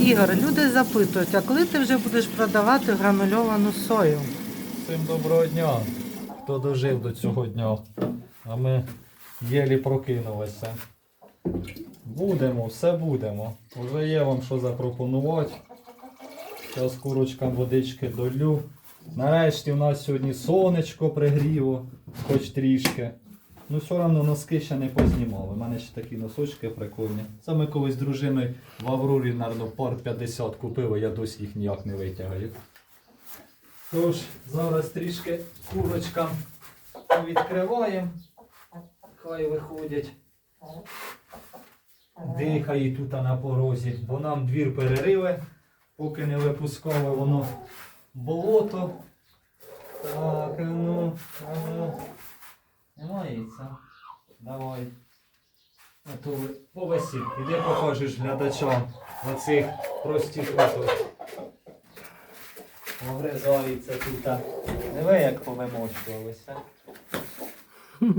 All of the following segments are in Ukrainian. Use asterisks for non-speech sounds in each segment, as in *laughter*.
Ігор, люди запитують, а коли ти вже будеш продавати гранульовану сою? Всім доброго дня, хто дожив до цього дня. А ми єлі прокинулися. Будемо, все будемо. Уже є вам що запропонувати. Зараз курочкам водички долю. Нарешті у нас сьогодні сонечко пригріло, хоч трішки. Ну все одно носки ще не познімали. У мене ще такі носочки прикольні. Це ми колись з дружиною в Аврорі, мабуть, пар 50 купили, я досі їх ніяк не витягаю. Тож, зараз трішки курочкам відкриваємо. Хай виходять. Дихає тут на порозі, бо нам двір перерили, поки не випускали воно болото. Так, ну, ну. Немає яйця. Давай. А то ви повесі. Іди покажеш глядачам оцих проституток. Огризається тут. Диви, як повимочувалися. *laughs*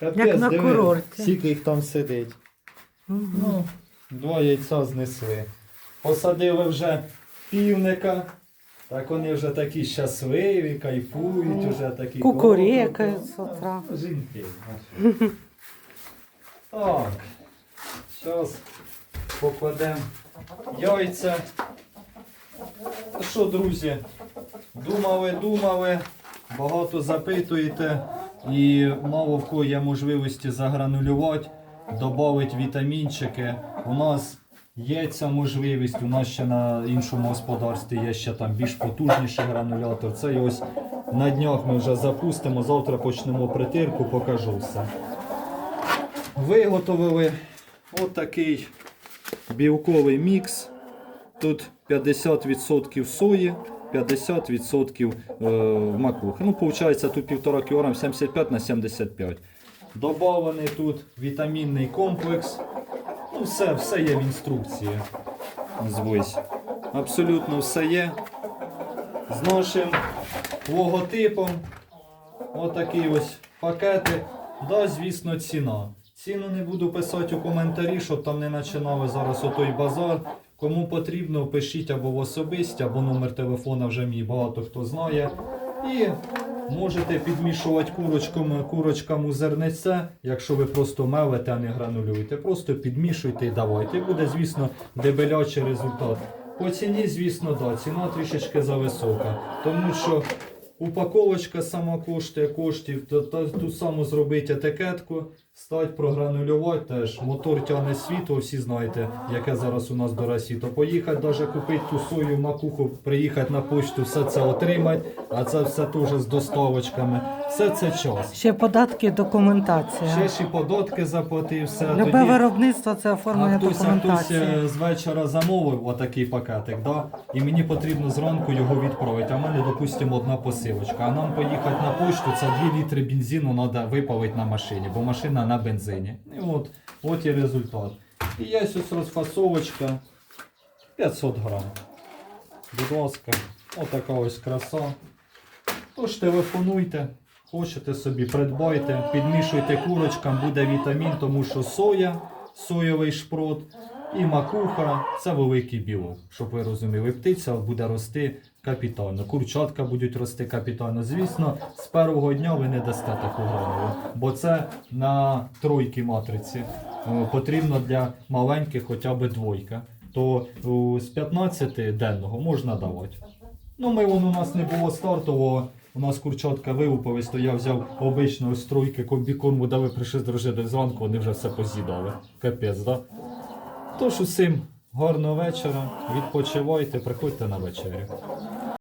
Як на курорті. Скільки їх там сидить. Ну, два яйця знесли. Посадили вже півника. Так вони вже такі щасливі, кайфують, вже такі. Кукурекають з утра. Жінки. наші. *laughs* Так. Зараз покладемо яйця. Що, друзі? Думали, думали, багато запитуєте і мало в кого є можливості загранулювати, додати вітамінчики. У нас є ця можливість, у нас ще на іншому господарстві є ще там більш потужніший гранулятор. Це ось на днях ми вже запустимо, завтра почнемо притирку, покажу все. Виготовили отакий білковий мікс. Тут 50% сої, 50% е, макухи. Ну, виходить, тут 1,5 кг 75 на 75. Добавлений тут вітамінний комплекс. Ну, все, все є в інструкції. Звись. Абсолютно все є. З нашим логотипом. Отакий ось пакети. Да, звісно, ціна. Ціну не буду писати у коментарі, щоб там не починали зараз отой базар. Кому потрібно, пишіть або в особисті, або номер телефона вже мій багато хто знає. І можете підмішувати курочкам, курочкам у зернеця, якщо ви просто мелите, а не гранулюєте. Просто підмішуйте і давайте. Буде, звісно, дебелячий результат. По ціні, звісно, да, ціна трішечки зависока. Тому що упаковочка сама коштує коштів, то, то, ту саму зробити етикетку, стать програнулювати теж. Мотор тягне світло, всі знаєте, яке зараз у нас до Росії. То поїхати, навіть купити ту сою, макуху, приїхати на почту, все це отримати, а це все теж з доставочками. Все це час. Ще податки, документація. Ще ж і податки заплатив, все. Любе тоді- виробництво це оформлення хтось, документації. е, з вечора замовив отакий пакетик, да? і мені потрібно зранку його відправити. А в мене, допустимо, одна посилочка. А нам поїхати на почту, це 2 літри бензину треба випалити на машині, бо машина на бензині. І от, от і результат. І є ось розфасовочка 500 грам. Будь ласка, отака ось краса. Тож телефонуйте, хочете собі придбайте, підмішуйте курочкам, буде вітамін, тому що соя, соєвий шпрот і макуха це великий білок, щоб ви розуміли. Птиця буде рости капітально. Курчатка будуть рости капітально. Звісно, з першого дня ви не дасте таку гранулу, бо це на тройки матриці. Е, Потрібно для маленьких хоча б двойка. То з 15 денного можна давати. Ну, ми вон у нас не було стартового. У нас курчатка вилупились, то я взяв обичної стройки комбікорму, дали прийшли з дружиною зранку, вони вже все поз'їдали. Капець, да? Тож усім гарного вечора, відпочивайте, приходьте на вечерю.